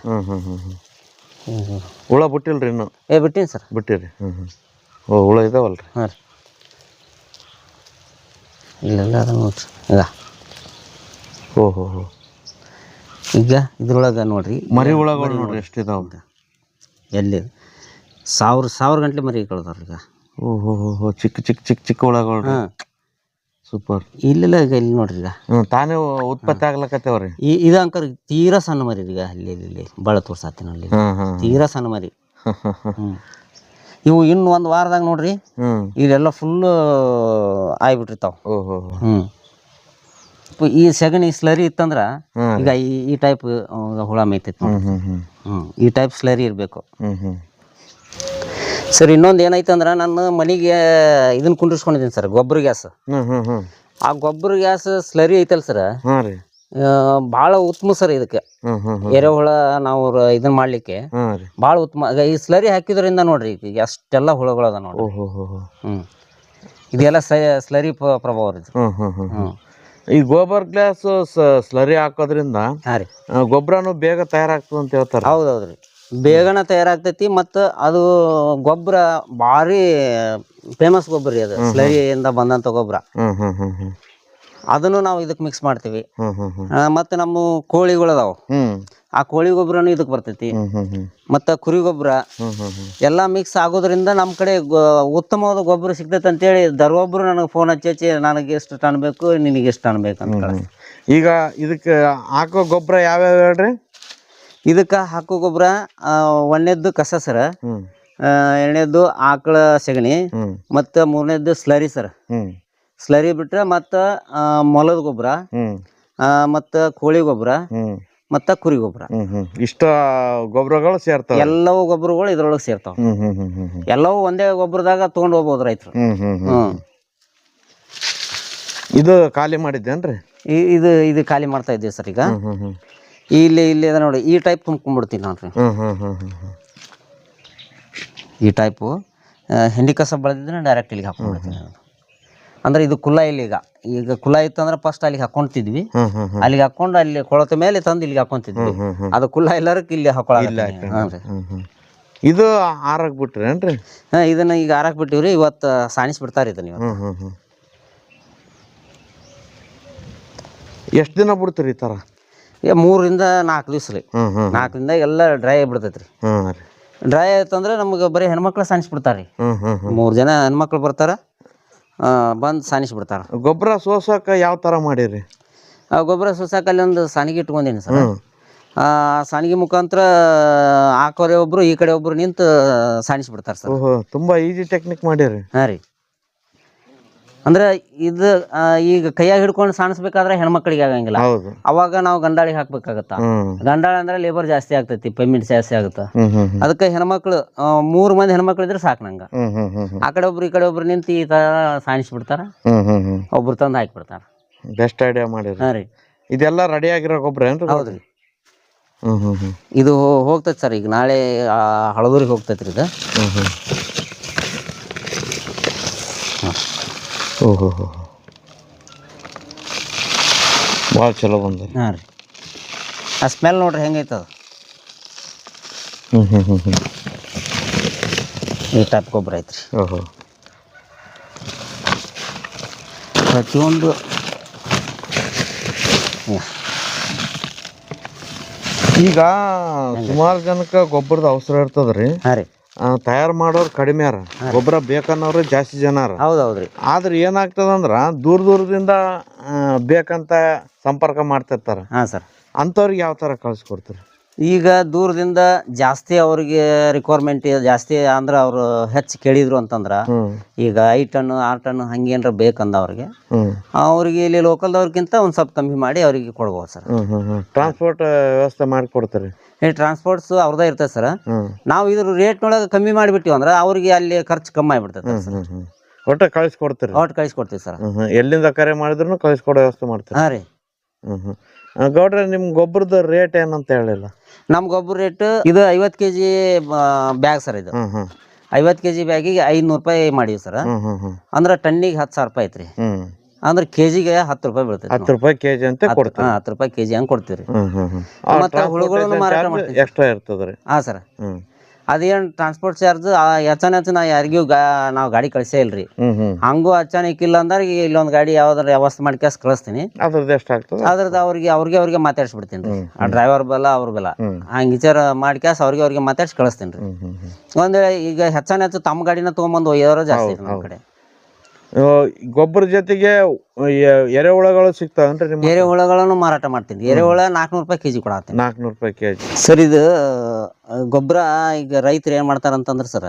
ಹುಳ ಬಿಟ್ಟಿಲ್ರಿ ಇನ್ನು? ಏ ಬಿಟ್ಟಿನಿ ಸರ್. ಬಿಟ್ಟಿರಿ ಹ್ಞೂ ಹುಳ ಇದಾವಲ್ರಿ? ಹಾಂ ರೀ. ಇಲ್ಲೆಲ್ಲ ಅದ ನೋಡ್ರಿ. ಈಗ ಓ ಹೋ ಹೋ. ಈಗ ಇದ್ರೊಳಗೆ ನೋಡ್ರಿ. ಮರಿ ಹುಳಗಳು ನೋಡ್ರಿ ಎಷ್ಟಿದಾವ ಎಲ್ಲಿ? ಸಾವಿರ ಸಾವಿರ ಗಂಟ್ಲೆ ಮರಿ ಕಳ್ದವ್ರಿ ಈಗ. ಓ ಹೋ ಹೋ ಹೋ ಚಿಕ್ಕ ಚಿಕ್ಕ ಚಿಕ್ಕ ಚಿಕ್ಕ ಹುಳಗಳು ಹಾಂ. ಸೂಪರ್ ಇಲ್ಲೆಲ್ಲ ಈಗ ಇಲ್ಲಿ ನೋಡ್ರಿ ಈಗ. ಹ್ಮ್ ತಾನೇ ಉತ್ಪತ್ತಿ ಆಗ್ಲಕತ್ತೇವ್ರಿ? ಈ ಇದು ಅಂಕರ್ ತೀರಾ ಸಣ್ಣ ಮರಿ ಈಗ ಅಲ್ಲಿ ಇಲ್ಲಿ ಇಲ್ಲಿ ಭಾಳ ತೋರ್ಸಾತೀನಿ ಅಲ್ಲಿ. ಹ್ಮ್ ಹ್ಮ್ ತೀರಾ ಸಣ್ಣ ಮರಿ. ಇವು ಇನ್ನು ಒಂದು ವಾರದಾಗ ನೋಡ್ರಿ. ಹ್ಮ್. ಇಲ್ಲೆಲ್ಲ ಫುಲ್ಲು ಆಗ್ಬಿಟ್ಟಿರ್ತಾವ. ಓ ಹೋ ಹೋ. ಹ್ಞೂ ಈ ಸೆಗಣಿ ಸ್ಲರಿ ಇತ್ತಂದ್ರ ಹ್ಮ್. ಈಗ ಈ ಈ ಟೈಪ್ ಹುಳ ಮೇಯ್ತೈತಿ ಹ್ಮ್ ಹ್ಮ್ ಹ್ಮ್. ಈ ಟೈಪ್ ಸ್ಲರಿ ಇರಬೇಕು. ಹ್ಮ್ ಹ್ಮ್. ಸರ್ ಇನ್ನೊಂದು ಏನಾಯ್ತು ಅಂದ್ರೆ ನಾನು ಮನೆಗೆ ಇದನ್ನ ಕುಂಡಿಸ್ಕೊಂಡಿದ್ದೀನಿ ಸರ್ ಗೊಬ್ಬರ ಗ್ಯಾಸ್. ಹ್ಮ್ ಹ್ಮ್ ಹ್ಮ್. ಆ ಗೊಬ್ಬರ ಗ್ಯಾಸ್ ಸ್ಲರಿ ಐತಲ್ಲ ಸರ್ ಹಾ ರೀ. ಭಾಳ ಉತ್ತಮ ಸರ್ ಇದಕ್ಕೆ. ಹ್ಮ್ ಹ್ಮ್ ಹ್ಮ್. ಎರೆಹುಳ ನಾವು ರ- ಇದನ್ನ ಮಾಡ್ಲಿಕ್ಕೆ ಹಾ ರೀ. ಭಾಳ ಉತ್ತಮ ಈಗ ಈ ಸ್ಲರಿ ಹಾಕಿದ್ರಿಂದ ನೋಡ್ರಿ ಈಗ ಅಷ್ಟೆಲ್ಲ ಹುಳಗಳದ ಅದ ನೋಡ್ರಿ. ಓಹೋ ಹೋ ಹೋ ಹ್ಮ್. ಇದೆಲ್ಲ ಸ್ಲರಿ ಪ್ರಭಾವ ರೀ ಇದು. ಹ್ಮ್ ಹ್ಮ್ ಹ್ಮ್ ಹ್ಮ್. ಹ್ಮ್. ಈ ಗೋಬರ್ ಗ್ಲಾಸ್ ಸ್ಲರಿ ಹಾಕೋದ್ರಿಂದ ಹಾಂ ರೀ. ಗೊಬ್ಬರನು ಬೇಗ ತಯಾರಾಗ್ತದೆ ಅಂತ ಹೇಳ್ತಾರೆ ಹೌದೌದ್ರಿ ಬೇಗನ ತಯಾರಾಗ್ತೈತಿ ಮತ್ತ ಅದು ಗೊಬ್ಬರ ಭಾರಿ ಫೇಮಸ್ ಗೊಬ್ಬರ ರೀ ಅದು ಸ್ಲರಿಯಿಂದ ಬಂದಂತ ಗೊಬ್ಬರ. ಹ್ಮ್ ಹ್ಮ್ ಹ್ಮ್ ಹ್ಮ್. ಅದನ್ನು ನಾವು ಇದಕ್ಕೆ ಮಿಕ್ಸ್ ಮಾಡ್ತೀವಿ. ಹ್ಮ್ ಹ್ಮ್ ಹ್ಮ್. ಆ, ಮತ್ತು ನಮ್ಮ ಕೋಳಿಗಳು ಅದಾವು. ಹ್ಮ್. ಆ ಕೋಳಿ ಗೊಬ್ಬರನು ಇದಕ್ಕೆ ಬರ್ತೈತಿ. ಮತ್ತ ಹ್ಮ್ ಹ್ಮ್. ಮತ್ತು ಕುರಿ ಗೊಬ್ಬರ. ಹ್ಮ್ ಹ್ಮ್ ಹ್ಮ್. ಎಲ್ಲ ಮಿಕ್ಸ್ ಆಗೋದ್ರಿಂದ ನಮ್ಮ ಕಡೆ ಗೊ- ಉತ್ತಮವಾದ ಗೊಬ್ಬರ ಸಿಗ್ತೈತೆ ಅಂತೇಳಿ ದರೊಬ್ಬರು ನನಗೆ ಫೋನ್ ಹಚ್ಚಿ ಹಚ್ಚಿ ನನಗೆ ಎಷ್ಟು ಟನ್ ಬೇಕು ನಿನಗೆ ಎಷ್ಟು ಟನ್ ಬೇಕು ಅಂತ ಕಳಿಸ್ತಾರೆ. ಈಗ ಇದಕ್ಕೆ ಹಾಕೋ ಗೊಬ್ಬರ ಯಾವ್ಯಾವ ಹೇಳ್ರಿ? ಇದಕ್ಕೆ ಹಾಕೋ ಗೊಬ್ಬರ ಒಂದನೇದ್ದು ಕಸ ಸರ ಎರಡನೇದ್ದು ಆಕಳ ಸೆಗಣಿ ಮತ್ತ ಮೂರನೇದು ಮೂರನೇದ್ದು ಸ್ಲರಿ ಸರ್. ಸ್ಲರಿ ಬಿಟ್ರೆ ಮತ್ತ ಮೊಲದ ಗೊಬ್ಬರ ಮತ್ತ ಕೋಳಿ ಗೊಬ್ಬರ ಮತ್ತ ಕುರಿ ಗೊಬ್ಬರ. ಇಷ್ಟ ಗೊಬ್ಬರಗಳು ಸೇರ್ತಾವ. ಎಲ್ಲವೂ ಗೊಬ್ಬರಗಳು ಇದ್ರೊಳಗೆ ಸೇರ್ತಾವ. ಎಲ್ಲವೂ ಒಂದೇ ಗೊಬ್ಬರದಾಗ ತೊಗೊಂಡು ಹೋಗ್ಬೋದು ರೈತರು. ಇದು ಖಾಲಿ ಮಾಡಿದ್ದೇನ್ರಿ? ಇದು ಇದು ಖಾಲಿ ಮಾಡ್ತಾ ಇದ್ದೀವಿ ಸರ್ ಈಗ. ಇಲ್ಲಿ ಇಲ್ಲಿ ಅದ ನೋಡಿ ಈ ಟೈಪ್ ತುಂಬ್ಕೊಂಡ್ಬಿಡ್ತೀನಿ ನೋಡ್ರಿ ಹ್ಮ್ ಹ್ಮ್ ಹ್ಮ್ ಹ್ಮ್ ಹ್ಮ್. ಈ ಟೈಪು ಹಿಂಡಿ ಕಸ ಬೆಳೆದಿದ್ರೆ ಡೈರೆಕ್ಟ್ ಇಲ್ಲಿಗೆ ಹಾಕೊಂಡ್ಬಿಡ್ತೀನಿ ನಾನು. ಅಂದ್ರೆ ಇದು ಕುಲ್ಲ ಇಲ್ಲಿ ಈಗ. ಈಗ ಕುಲ್ಲ ಇತ್ತಂದ್ರೆ ಫಸ್ಟ್ ಅಲ್ಲಿಗೆ ಹಾಕೊಂತಿದ್ವಿ. ಹ್ಮ್ ಹ್ಮ್ ಹ್ಮ್. ಅಲ್ಲಿಗೆ ಹಾಕೊಂಡು ಅಲ್ಲಿ ಕೊಳತ ಮೇಲೆ ತಂದು ಇಲ್ಲಿಗೆ ಹಾಕೊಂತಿದ್ವಿ. ಹ್ಮ್ ಅದು ಕುಲ್ಲ ಎಲ್ಲರಕ್ಕೆ ಇಲ್ಲಿ ಹಾಕೊಳ್ಳ ಇದು ರೀ ಹ್ಮ್ ಹ್ಮ್ ಇದು ಬಿಟ್ರೇನ್ರಿ ಹಾಂ ಇದನ್ನ ಈಗ ಆರಾಕ್ ಬಿಟ್ಟಿವ್ರಿ ಇವತ್ತು ಸಾಣಿಸ್ ಬಿಡ್ತಾರೆ ಇದನ್ನ ಇವತ್ತು. ಹ್ಮ್ ಹ್ಮ್ ಹ್ಮ್. ಎಷ್ಟು ದಿನ ಬಿಡ್ತೀರಿ ಈ ಥರ ಈಗ ಮೂರರಿಂದ ನಾಲ್ಕು ದಿವ್ಸ ರೀ ನಾಲ್ಕರಿಂದ ಎಲ್ಲ ಡ್ರೈ ಆಗಿಬಿಡ್ತೈತೆ ರೀ ಹ್ಮ್ ರೀ ಡ್ರೈ ಆಯ್ತಂದ್ರೆ ನಮ್ಗೆ ಬರೀ ಹೆಣ್ಮಕ್ಳು ಸಾಣಿಸ್ಬಿಡ್ತಾರೆ ರೀ ಮೂರು ಜನ ಹೆಣ್ಮಕ್ಳು ಬರ್ತಾರೆ ಬಂದು ಸಾಣಿಸ್ ಬಿಡ್ತಾರೆ ಗೊಬ್ಬರ ಸೋಸಕ್ಕೆ ಯಾವ ಥರ ಮಾಡಿರಿ? ಆ ಗೊಬ್ಬರ ಸೋಸಕ್ಕೆ ಅಲ್ಲಿ ಒಂದು ಸಾನಿಗೆ ಇಟ್ಕೊಂಡೀನಿ ಸರ್. ಆ ಸಾನಿಗೆ ಮುಖಾಂತರ ಆ ಕಡೆ ಒಬ್ರು ಈ ಕಡೆ ಒಬ್ರು ನಿಂತು ಸಾಣಿಸ್ಬಿಡ್ತಾರೆ ಸರ್. ತುಂಬಾ ಈಜಿ ಟೆಕ್ನಿಕ್ ಮಾಡಿರಿ. ಹಾಂ ರೀ. ಅಂದ್ರೆ ಇದು ಆ, ಈಗ ಕೈಯಾಗ ಹಿಡ್ಕೊಂಡು ಸಾಣಿಸ್ಬೇಕಾದ್ರೆ ಹೆಣ್ಮಕ್ಳಿಗೆ ಆಗಂಗಿಲ್ಲ. ಹೌದು. ಅವಾಗ ನಾವು ಗಂಡಾಳಿಗೆ ಹಾಕ್ಬೇಕಾಗತ್ತ? ಹ್ಮ್. ಗಂಡಾಳ ಅಂದ್ರೆ ಲೇಬರ್ ಜಾಸ್ತಿ ಆಗ್ತೈತಿ ಪೇಮೆಂಟ್ ಜಾಸ್ತಿ ಆಗುತ್ತ? ಹ್ಮ್ ಹ್ಮ್ ಹ್ಮ್. ಅದಕ್ಕೆ ಹೆಣ್ಮಕ್ಳು ಆ, ಮೂರು ಮಂದಿ ಹೆಣ್ಮಕ್ಳು ಇದ್ರೆ ಸಾಕು ನಂಗೆ. ಹ್ಮ್ ಹ್ಮ್ ಹ್ಮ್ ಹ್ಮ್. ಆ ಕಡೆ ಒಬ್ರು ಈ ಕಡೆ ಒಬ್ರು ನಿಂತು ಈ ತರ ಸಾಣಿಸ್ಬಿಡ್ತಾರ? ಹ್ಮ್ ಹ್ಮ್ ಹ್ಮ್. ಒಬ್ರು ತಂದು ಹಾಕಿಬಿಡ್ತಾರ. ಬೆಸ್ಟ್ ಐಡಿಯಾ ಮಾಡಿರಿ. ಹಾಂ ರೀ. ಇದೆಲ್ಲ ರೆಡಿ ಆಗಿರೋ ಗೊಬ್ಬರ ಏನ್ರಿ? ಹೌದ್ರಿ. ಹ್ಮ್ ಹ್ಮ್ ಹ್ಮ್. ಇದು ಹೋಗ್ತೈತೆ ಸರ್ ಈಗ ನಾಳೆ ಆ, ಹಳದೂರಿಗೆ ಹೋಗ್ತೈತ್ರಿ ಇದು. ಹ್ಮ್ ಹ್ಮ್. ಓಹೋ ಹೋ ಭಾಳ ಚಲೋ ಬಂದ. ಹಾಂ ರೀ. ಆ ಸ್ಮೆಲ್ ನೋಡ್ರಿ ಹೆಂಗೈತೆ ಅದು ಹ್ಮ್ ಹ್ಮ್ ಹ್ಮ್ ಹ್ಮ್. ಈ ಟೈಪ್ ಗೊಬ್ಬರ ಐತ್ರಿ. ಓಹೋ. ಪ್ರತಿಯೊಂದು. ಈಗ ಸುಮಾರು ಜನಕ್ಕೆ ಗೊಬ್ಬರದ ಅವಸರ ಇರ್ತದ್ರಿ. ಹಾಂ ರೀ. ತಯಾರು ಮಾಡೋರು ಕಡಿಮೆ ಅರ. ಗೊಬ್ಬರ ಬೇಕನ್ನೋರು ಜಾಸ್ತಿ ಜನ ಅರ. ಹೌದು ಹೌದು ರೀ ಆದ್ರೆ ಏನಾಗ್ತದಂದ್ರ ದೂರ ದೂರದಿಂದ ಬೇಕಂತ ಸಂಪರ್ಕ ಮಾಡ್ತಿರ್ತಾರ. ಹಾ ಸರ್. ಅಂಥವ್ರಿಗೆ ಯಾವ ಥರ ಕಳ್ಸಿಕೊಡ್ತೀರಿ ಈಗ ದೂರದಿಂದ ಜಾಸ್ತಿ ಅವ್ರಿಗೆ ರಿಕ್ವೈರ್ಮೆಂಟ್ ಜಾಸ್ತಿ ಅಂದ್ರೆ ಅವರು ಹೆಚ್ಚು ಕೇಳಿದ್ರು ಅಂತಂದ್ರ ಈಗ ಐದು ಟನ್ ಆರು ಟನ್ ಹಂಗೇನ್ರ ಬೇಕಂದ ಅವ್ರಿಗೆ. ಅವ್ರಿಗೆ ಇಲ್ಲಿ ಲೋಕಲ್ದವ್ರಿಗಿಂತ ಒಂದ್ ಸ್ವಲ್ಪ ಕಮ್ಮಿ ಮಾಡಿ ಅವ್ರಿಗೆ ಕೊಡ್ಬೋದು ಸರ್. ಟ್ರಾನ್ಸ್ಪೋರ್ಟ್ ವ್ಯವಸ್ಥೆ ಮಾಡಿಕೊಡ್ತಾರೆ ಈ ಟ್ರಾನ್ಸ್ಪೋರ್ಟ್ಸ್ ಅವ್ರದ್ದೇ ಇರ್ತದೆ ಸರ್. ನಾವು ಇದ್ರ ರೇಟ್ನೊಳಗೆ ಕಮ್ಮಿ ಮಾಡಿಬಿಟ್ಟಿವಿ ಅಂದ್ರೆ ಅವ್ರಿಗೆ ಅಲ್ಲಿ ಖರ್ಚು ಕಮ್ಮಿ ಆಗ್ಬಿಡ್ತದೆ ಒಟ್ಟು ಕಳಿಸ್ಕೊಡ್ತೀರಿ ಒಟ್ಟು ಕಳಿಸ್ಕೊಡ್ತೀವಿ ಸರ್. ಎಲ್ಲಿಂದ ಕರೆ ಮಾಡಿದ್ರು ಕಳಿಸ್ಕೊಡೋ ವ್ಯವಸ್ಥೆ ಮಾಡ್ತಾರೆ? ಹಾಂ ರೀ. ಆ, ಗೌಡ್ರೆ ನಿಮ್ ಗೊಬ್ಬರದ ರೇಟ್ ಏನಂತ ಹೇಳಿಲ್ಲ? ನಮ್ ಗೊಬ್ಬರ ರೇಟ್ ಇದು ಐವತ್ ಕೆಜಿ ಬ್ಯಾಗ್ ಸರ್ ಇದು. ಐವತ್ ಕೆಜಿ ಐವತ್ತು ಕೆ ಜಿ ಬ್ಯಾಗಿಗೆ ಐನೂರು ರೂಪಾಯಿ ಮಾಡಿವಿ ಸರ್ ಹ್ಮ್ ಹ್ಮ್ ಹ್ಮ್. ಅಂದ್ರೆ ಟನ್ನಿಗೆ ಹತ್ತು ಸಾವಿರ ರೂಪಾಯಿ ಐತ್ರಿ. ಹ್ಮ್. ಅಂದ್ರೆ ಕೆಜಿಗೆ ಹತ್ತು ರೂಪಾಯಿ ಬೀಳ್ತೈತಿ ಹತ್ತು ರೂಪಾಯಿ ಕೆಜಿ ಅಂತ ಕೊಡ್ತಾರೆ ಹತ್ತು ರೂಪಾಯಿ ಕೆಜಿ ಹಂಗೆ ಕೊಡ್ತೀವಿ ರೀ ಹ್ಮ್ ಹ್ಮ್. ಹ್ಮ್ ಮತ್ತೆ ಹುಳುಗಳನ್ನು ಮಾರಾಟ ಮಾಡ್ತೀವಿ. ಎಕ್ಸ್ಟ್ರಾ ಇರ್ತದ್ರಿ. ಹಾ ಸರ್ ಹ್ಮ್. ಅದೇನು ಟ್ರಾನ್ಸ್ಪೋರ್ಟ್ ಚಾರ್ಜ್ ಹೆಚ್ಚನ ಹೆಚ್ಚು ನಾ ಯಾರಿಗೂ ಗಾ ನಾವು ಗಾಡಿ ಕಳಿಸೇ ಇಲ್ರಿ. ಹಂಗೂ ಅಚಾನಕ್ ಇಲ್ಲ ಅಂದ್ರೆ ಈಗ ಇಲ್ಲೊಂದು ಗಾಡಿ ಯಾವ್ದಾರ ವ್ಯವಸ್ಥೆ ಮಾಡಿ ಕ್ಯಾಸ್ ಕಳಿಸ್ತೀನಿ. ಅದ್ರದ್ದು ಅವ್ರಿಗೆ ಅವ್ರಿಗೆ ಅವ್ರಿಗೆ ಮಾತಾಡ್ಸ್ಬಿಡ್ತೀನಿ ರೀ. ಆ ಡ್ರೈವರ್ ಬಲ್ಲ ಅವ್ರ ಬಲ್ಲ. ಹಂಗೆ ವಿಚಾರ ಮಾಡಿ ಕ್ಯಾಸ್ ಅವ್ರಿಗೆ ಅವ್ರಿಗೆ ಮಾತಾಡ್ಸಿ ಕಳಿಸ್ತೀನಿ ರೀ. ಒಂದ್ ವೇಳೆ ಈಗ ಹೆಚ್ಚನ ಹೆಚ್ಚು ತಮ್ಮ ಗಾಡಿನ ತೊಗೊಂಬಂದು ಒಯ್ಯೋರು ಜಾಸ್ತಿ ನಮ್ಮ ಕಡೆ. ಆ, ಗೊಬ್ಬರ ಜೊತೆಗೆ ಎರೆಹುಳಗಳು ಸಿಗ್ತಾವೇನ್ರಿ ನಿಮ್ಮ ಎರೆಹುಳಗಳನ್ನು ಮಾರಾಟ ಮಾಡ್ತೀನಿ. ಎರೆಹುಳ ನಾಲ್ಕುನೂರು ರೂಪಾಯಿ ಕೆಜಿ ಕೊಡತ್ತೆ ಕೊಡತ್ತೀನಿ. ನಾಲ್ಕುನೂರು ರೂಪಾಯಿ ಕೆಜಿ. ಸರ್ ಇದು ಗೊಬ್ಬರ ಈಗ ರೈತರು ಏನು ಮಾಡ್ತಾರೆ ಅಂತಂದ್ರೆ ಸರ್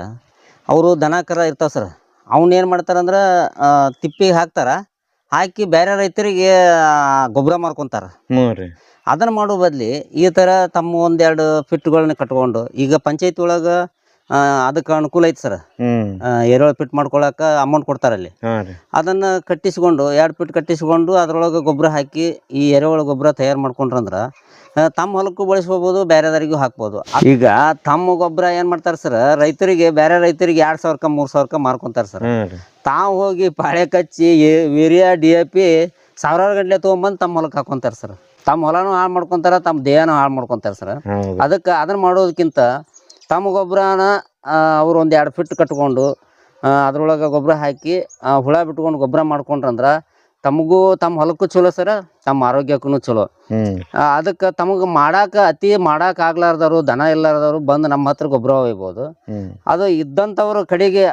ಅವರು ದನ ಕರ ಇರ್ತಾವೆ ಸರ್. ಅವ್ನ ಏನು ಮಾಡ್ತಾರಂದ್ರೆ ತಿಪ್ಪಿಗೆ ಹಾಕ್ತಾರ. ಹಾಕಿ ಬೇರೆ ರೈತರಿಗೆ ಗೊಬ್ಬರ ಮಾರ್ಕೊತಾರೆ. ಹ್ಞೂ ರೀ. ಅದನ್ನು ಮಾಡೋ ಬದಲಿ ಈ ಥರ ತಮ್ಮ ಒಂದೆರಡು ಫಿಟ್ಗಳನ್ನ ಕಟ್ಕೊಂಡು ಈಗ ಪಂಚಾಯತ್ ಒಳಗೆ ಅದಕ್ಕೆ ಅನುಕೂಲ ಐತಿ ಸರ್. ಹ್ಮ್. ಎರೆಹುಳ ಪಿಟ್ ಮಾಡ್ಕೊಳಕ ಅಮೌಂಟ್ ಕೊಡ್ತಾರೆ ಅಲ್ಲಿ. ಹಾ ರೀ. ಅದನ್ನ ಕಟ್ಟಿಸ್ಕೊಂಡು ಎರಡು ಫಿಟ್ ಕಟ್ಟಿಸ್ಕೊಂಡು ಅದರೊಳಗೆ ಗೊಬ್ಬರ ಹಾಕಿ ಈ ಎರೆಹುಳ ಗೊಬ್ಬರ ತಯಾರು ಮಾಡ್ಕೊಂಡ್ರಂದ್ರ ಆ, ತಮ್ಮ ಹೊಲಕ್ಕೂ ಬಳಸ್ಕೋಬೋದು ಬೇರೆದವರಿಗೂ ಹಾಕ್ಬೋದು. ಈಗ ತಮ್ಮ ಗೊಬ್ಬರ ಏನು ಮಾಡ್ತಾರೆ ಸರ್ ರೈತರಿಗೆ ಬೇರೆ ರೈತರಿಗೆ ಎರಡು ಸಾವಿರಕ್ಕ ಮೂರು ಸಾವಿರಕ್ಕ ಮಾರ್ಕೊಂತಾರೆ ಸರ್. ರೀ. ತಾವು ಹೋಗಿ ಪಾಳೆ ಕಚ್ಚಿ ಯೂರಿಯಾ ಡಿ ಎ ಪಿ ಸಾವಿರಾರು ಗಂಟೆ ತೊಗೊಂಬಂದು ತಮ್ಮ ಹೊಲಕ್ಕೆ ಹಾಕೊಂತಾರೆ ಸರ್. ತಮ್ಮ ಹೊಲನೂ ಹಾಳು ಮಾಡ್ಕೊಂತಾರ ತಮ್ಮ ದೇಹನೂ ಹಾಳು ಮಾಡ್ಕೊಂತಾರೆ ಸರ್. ಹೌದು. ಅದಕ್ಕೆ ಅದನ್ನು ಮಾಡೋದಕ್ಕಿಂತ ತಮ್ಮ ಗೊಬ್ಬರನ ಅವ್ರು ಒಂದು ಎರಡು ಫಿಟ್ ಕಟ್ಕೊಂಡು ಅದ್ರೊಳಗೆ ಗೊಬ್ಬರ ಹಾಕಿ ಆ, ಹುಳ ಬಿಟ್ಕೊಂಡು ಗೊಬ್ಬರ ಮಾಡ್ಕೊಂಡ್ರಂದ್ರೆ ತಮಗೂ ತಮ್ಮ ಹೊಲಕ್ಕೂ ಚಲೋ ಸರ ತಮ್ಮ ಆರೋಗ್ಯಕ್ಕೂ ಚಲೋ. ಅದಕ್ಕೆ ತಮಗೆ ಮಾಡಾಕ ಅತಿ ಮಾಡಾಕ ಆಗ್ಲಾರ್ದವ್ರು ದನ ಇಲ್ಲಾರ್ದವ್ರು ಬಂದು ನಮ್ಮ ಹತ್ರ ಗೊಬ್ಬರ ಒಯ್ಬೋದು. ಅದು ಇದ್ದಂಥವ್ರು ಕಡೆಗೆ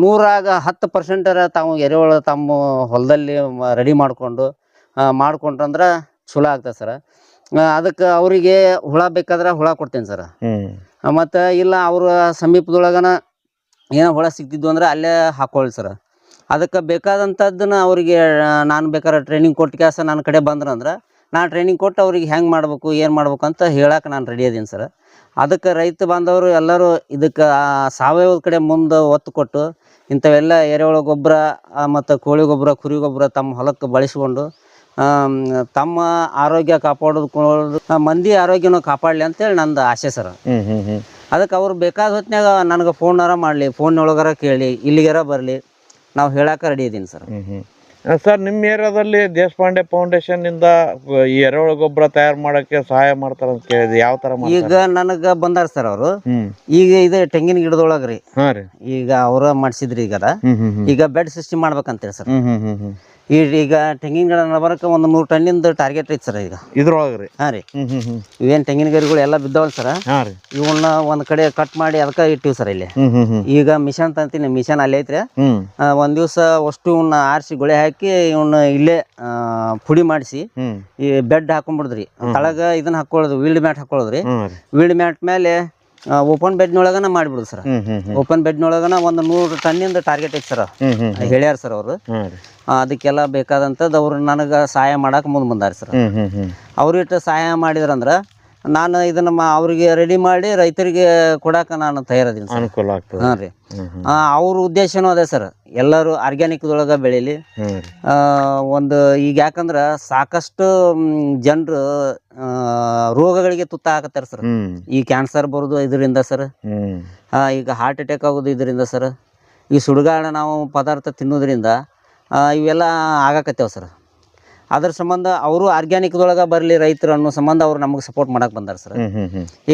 ನೂರಾಗ ಹತ್ತು ಪರ್ಸೆಂಟರ ತಾವು ಎರೆಹುಳ ತಮ್ಮ ಹೊಲದಲ್ಲಿ ರೆಡಿ ಮಾಡಿಕೊಂಡು ಮಾಡ್ಕೊಂಡ್ರಂದ್ರೆ ಚಲೋ ಆಗ್ತದೆ ಸರ. ಅದಕ್ಕೆ ಅವರಿಗೆ ಹುಳ ಬೇಕಾದ್ರೆ ಹುಳ ಕೊಡ್ತೀನಿ ಸರ. ಮತ್ತು ಇಲ್ಲ ಅವ್ರ ಸಮೀಪದೊಳಗನ ಏನೋ ಹುಳ ಸಿಗ್ತಿದ್ವು ಅಂದ್ರೆ ಅಲ್ಲೇ ಹಾಕೊಳ್ಳಿ ಸರ್. ಅದಕ್ಕೆ ಬೇಕಾದಂಥದ್ದನ್ನ ಅವರಿಗೆ ನಾನು ಬೇಕಾದ್ರೆ ಟ್ರೈನಿಂಗ್ ಕೊಟ್ಟು ಕೆಲಸ ನನ್ನ ಕಡೆ ಬಂದ್ರಂದ್ರೆ ನಾನು ಟ್ರೈನಿಂಗ್ ಕೊಟ್ಟು ಅವ್ರಿಗೆ ಹೆಂಗೆ ಮಾಡಬೇಕು, ಏನು ಮಾಡ್ಬೇಕು ಅಂತ ಹೇಳಕ್ಕೆ ನಾನು ರೆಡಿ ಅದೀನಿ ಸರ್. ಅದಕ್ಕೆ ರೈತ ಬಾಂಧವರು ಎಲ್ಲರೂ ಇದಕ್ಕೆ ಸಾವಯವದ ಕಡೆ ಮುಂದೆ ಒತ್ತು ಕೊಟ್ಟು ಇಂಥವೆಲ್ಲ ಎರೆಹುಳ ಗೊಬ್ಬರ ಮತ್ತು ಕೋಳಿ ಗೊಬ್ಬರ, ಕುರಿ ಗೊಬ್ಬರ ತಮ್ಮ ಹೊಲಕ್ಕೆ ಬಳಸ್ಕೊಂಡು ತಮ್ಮ ಆರೋಗ್ಯ ಕಾಪಾಡೋದು ಮಂದಿ ಆರೋಗ್ಯನೂ ಕಾಪಾಡಲಿ ಅಂತೇಳಿ ನಂದು ಆಸೆ ಸರ್. ಅದಕ್ಕೆ ಅವ್ರು ಬೇಕಾದ ಹೊತ್ನ್ಯಾಗ ನನಗೆ ಫೋನಾರ ಮಾಡಲಿ ಫೋನ್ನೊಳಗಾರ ಕೇಳಿ ಇಲ್ಲಿಗಾರ ಬರಲಿ ನಾವು ಹೇಳಕ್ಕೆ ರೆಡಿ ಇದ್ದೀನಿ ಸರ್. ಸರ್ ನಿಮ್ಮ ಏರಿಯಾದಲ್ಲಿ ದೇಶಪಾಂಡೆ ಫೌಂಡೇಶನ್ ಇಂದ ಈ ಎರೆಹುಳ ಗೊಬ್ಬರ ತಯಾರು ಮಾಡಕ್ಕೆ ಸಹಾಯ ಮಾಡ್ತಾರ ಅಂತ ಕೇಳಿದ್ವಿ ಯಾವ ತರ ಈಗ ನನಗೆ ಬಂದಾರ ಸರ್ ಅವರು. ಈಗ ಇದು ತೆಂಗಿನ ಗಿಡದೊಳಗೆ ರೀ. ಹಾ ಈಗ ಅವ್ರ ಮಾಡಿಸಿದ್ರಿ ಈಗ ಈಗ ಬೆಡ್ ಸಿಸ್ಟಮ್ ಮಾಡ್ಬೇಕಂತೇಳಿ ಸರ್. ಈ ಈಗ ತೆಂಗಿನ ಗಿಡ ನಡಬರಕ್ಕೆ ಒಂದು ನೂರು ಟನ್ನಿಂದ ಟಾರ್ಗೆಟ್ ಐತೆ ಸರ್ ಈಗ. ಇದ್ರೊಳಗ್ರಿ. ಹಾಂ ರೀ. ಹ್ಮ್ ಹ್ಮ್ ಹ್ಮ್. ಇವೇನು ತೆಂಗಿನ ಗರಿಗಳು ಎಲ್ಲ ಬಿದ್ದಾವಲ್ಲ ಸರ್? ಹಾ ರೀ. ಇವನ್ನ ಒಂದು ಕಡೆ ಕಟ್ ಮಾಡಿ ಅದಕ್ಕೆ ಇಟ್ಟಿವಿ ಸರ್ ಇಲ್ಲಿ. ಈಗ ಮಿಷನ್ ತಂತೀನಿ ಮಿಷನ್ ಅಲ್ಲಿ ಐತ್ರಿ. ಹ್ಮ್. ಒಂದು ದಿವಸ ಅಷ್ಟು ಇವನ್ನ ಆರಿಸಿ ಗುಳೆ ಹಾಕಿ ಇವನ್ನ ಇಲ್ಲೇ ಆ, ಪುಡಿ ಮಾಡಿಸಿ. ಈ ಬೆಡ್ ಹಾಕೊಂಡ್ಬಿಡ್ದ್ರಿ ತಳಗ ಇದನ್ನ ಹಾಕೊಳ್ಳೋದು ವೀಲ್ಡ್ ಮ್ಯಾಟ್ ಹಾಕೊಳ್ಳೋದ್ರಿ. ವೀಲ್ಡ್ ಮ್ಯಾಟ್ ಮೇಲೆ ಓಪನ್ ಬೆಡ್ನೊಳಗನ ಮಾಡಿಬಿಡುದು ಸರ್ ಓಪನ್ ಬೆಡ್ ನೊಳಗನ ಒಂದು ನೂರು ಟನ್ನಿಂದ ಟಾರ್ಗೆಟ್ ಐತಿ ಸರ್ ಹೇಳ್ಯಾರ ಸರ್ ಅವರು. ಅದಕ್ಕೆಲ್ಲ ಬೇಕಾದಂಥದ್ದು ಅವ್ರು ನನಗೆ ಸಹಾಯ ಮಾಡಕ್ಕೆ ಮುಂದೆ ಬಂದಾರ ಸರ್ ಅವ್ರ ಇಟ್ಟ ಸಹಾಯ ಅವ್ರಿಟ್ಟು ಸಹಾಯ ಮಾಡಿದ್ರಂದ್ರೆ ನಾನು ಇದನ್ನ ಮಾ ಅವ್ರಿಗೆ ರೆಡಿ ಮಾಡಿ ರೈತರಿಗೆ ಕೊಡಾಕ ನಾನು ತಯಾರದೀನಿ ಸರ್. ಅನುಕೂಲ ಆಗ್ತದೆ. ಹಾಂ ರೀ. ಹ್ಮ್ ಹ್ಮ್. ಆ, ಅವ್ರ ಉದ್ದೇಶನೂ ಅದೇ ಸರ್. ಎಲ್ಲರೂ ಆರ್ಗ್ಯಾನಿಕ್ದೊಳಗೆ ಬೆಳೀಲಿ. ಹ್ಮ್ ಆ, ಒಂದು ಈಗ ಯಾಕಂದ್ರೆ ಸಾಕಷ್ಟು ಜನರು ರೋಗಗಳಿಗೆ ತುತ್ತಾಕತ್ತಾರ ಸರ್. ಹ್ಮ್. ಈ ಕ್ಯಾನ್ಸರ್ ಬರೋದು ಇದರಿಂದ ಸರ್. ಹ್ಮ್. ಈಗ ಹಾರ್ಟ್ ಅಟ್ಯಾಕ್ ಆಗೋದು ಇದರಿಂದ ಸರ್. ಈ ಸುಡುಗಾಡ ನಾವು ಪದಾರ್ಥ ತಿನ್ನೋದ್ರಿಂದ ಆ, ಇವೆಲ್ಲ ಆಗಕತ್ತೇವೆ ಸರ್. ಅದ್ರ ಸಂಬಂಧ ಅವರು ಆರ್ಗ್ಯಾನಿಕ್ದೊಳಗೆ ಬರಲಿ ರೈತರು ಅನ್ನೋ ಸಂಬಂಧ ಅವ್ರು ನಮಗೆ ಸಪೋರ್ಟ್ ಮಾಡಕ್ಕೆ ಬಂದಾರ ಸರ್.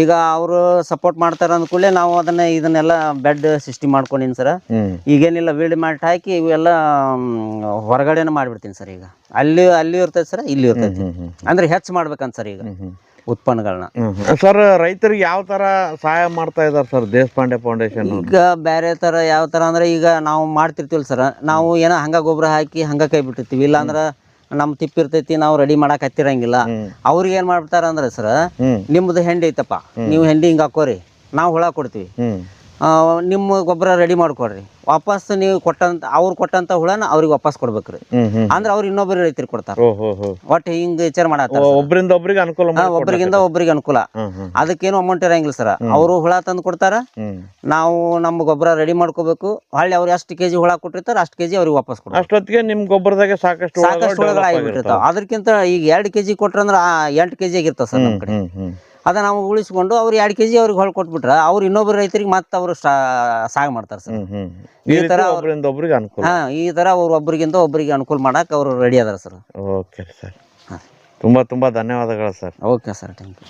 ಈಗ ಅವರು ಸಪೋರ್ಟ್ ಮಾಡ್ತಾರ ಮಾಡ್ತಾರೆ ಅಂದ್ಕೂಡಲೇ ನಾವು ಅದನ್ನ ಇದನ್ನೆಲ್ಲ ಬೆಡ್ ಸೃಷ್ಟಿ ಮಾಡ್ಕೊಂಡಿನಿ ಸರ್. ಈಗೇನಿಲ್ಲ ವೀಲ್ಡ್ ಮಾಡಿ ಹಾಕಿ ಇವೆಲ್ಲ ಹೊರಗಡೆನ ಮಾಡ್ಬಿಡ್ತೀನಿ ಸರ್ ಈಗ. ಅಲ್ಲಿ ಅಲ್ಲಿ ಇರ್ತೈತೆ ಸರ್ ಇಲ್ಲಿ ಇರ್ತೈತಿ. ಅಂದ್ರೆ ಹೆಚ್ಚು ಮಾಡ್ಬೇಕಂತ ಸರ್ ಈಗ ಉತ್ಪನ್ನಗಳನ್ನ ಸರ್ ರೈತರಿಗೆ ಯಾವ ತರ ಸಹಾಯ ಮಾಡ್ತಾ ಇದಾರೆ ಸರ್ ದೇಶಪಾಂಡೆ ಫೌಂಡೇಶನ್ ಈಗ ಬೇರೆ ತರ ಯಾವ ತರ ಅಂದ್ರೆ ಈಗ ನಾವು ಮಾಡ್ತಿರ್ತೀವಿ ಸರ್ ನಾವು ಏನೋ ಹಂಗ ಗೊಬ್ಬರ ಹಾಕಿ ಹಂಗ ಕೈ ಬಿಟ್ಟಿರ್ತೀವಿ ಇಲ್ಲಾಂದ್ರೆ ನಮ್ಮ ತಿಪ್ಪಿರ್ತೈತಿ ನಾವು ರೆಡಿ ಮಾಡಕ್ ಹತ್ತಿರಂಗಿಲ್ಲ. ಅವ್ರಿಗೆ ಏನು ಮಾಡ್ಬಿಡ್ತಾರ ಅಂದ್ರೆ ಸರ್ ಹ್ಮ್. ನಿಮ್ಮದು ಹೆಂಡಿ ಐತಪ್ಪ ನೀವು ಹೆಂಡಿ ಹಿಂಗ್ ಹಾಕೋರಿ ನಾವು ಹುಳ ಕೊಡ್ತೀವಿ. ನಿಮ್ಮ ಗೊಬ್ಬರ ರೆಡಿ ಮಾಡ್ಕೊಡ್ರಿ ವಾಪಸ್ ನೀವು ಕೊಟ್ಟಂತ ಅವ್ರು ಕೊಟ್ಟಂತ ಹುಳನ ಅವ್ರಿಗೆ ವಾಪಸ್ ಕೊಡ್ಬೇಕ್ರಿ. ಅಂದ್ರೆ ಅವ್ರು ಇನ್ನೊಬ್ಬರು ರೈತರಿಗೆ ಕೊಡ್ತಾರ. ಒಟ್ ಹಿಂಗೆ ವಿಚಾರ ಮಾಡತ್ತಾರ ಒಬ್ಬರಿಂದ ಒಬ್ರಿಗೆ ಅನುಕೂಲ ಒಬ್ಬರಿಗಿಂದ ಒಬ್ರಿಗಿಂದ ಒಬ್ರಿಗೆ ಅನುಕೂಲ. ಅದಕ್ಕೇನು ಅಮೌಂಟ್ ಇರಂಗಿಲ್ಲ ಸರ್. ಅವರು ಹುಳ ತಂದು ಕೊಡ್ತಾರ. ನಾವು ನಮ್ಮ ಗೊಬ್ಬರ ರೆಡಿ ಮಾಡ್ಕೋಬೇಕು. ಹೊಳ್ಳಿ ಅವ್ರು ಎಷ್ಟು ಕೆಜಿ ಹುಳ ಕೊಟ್ಟಿರ್ತಾರ ಅಷ್ಟು ಕೆಜಿ ಅವ್ರಿಗೆ ವಾಪಸ್ ಕೊಡ್ತಾರೆ ಅಷ್ಟೊತ್ತಿಗೆ ನಿಮ್ ಗೊಬ್ಬರದಾಗ ಸಾಕಷ್ಟು ಸಾಕಷ್ಟು ಹುಳಗಳಾಗಿರ್ತಾವ ಅದಕ್ಕಿಂತ ಈಗ ಎರಡು ಕೆಜಿ ಕೊಟ್ರಂದ್ರ ಎಂಟು ಕೆಜಿ ಆಗಿರ್ತಾವ ಸರ್ ನಮ್ ಕಡೆ. ಅದ ನಾವು ಉಳಿಸ್ಕೊಂಡು ಅವ್ರು ಎರಡು ಕೆಜಿ ಅವ್ರಿಗೆ ಹೊಳ್ ಕೊಟ್ಬಿಟ್ರ ಅವ್ರು ಇನ್ನೊಬ್ರು ರೈತರಿಗೆ ಮತ್ತೆ ಅವರು ಸಾಗ ಮಾಡ್ತಾರೆ ಸರ್. ಈ ತರ ಒಬ್ರಿಗೆ ಅನುಕೂಲ. ಹಾ ಈ ತರ ಅವ್ರು ಒಬ್ರಿಗಿಂತ ಒಬ್ರಿಗೆ ಅನುಕೂಲ ಮಾಡಕ್ ಅವರು ರೆಡಿ ಅದಾರ ಸರ್. Okay sir. ತುಂಬಾ ತುಂಬಾ ಧನ್ಯವಾದಗಳು sir. Okay sir thank you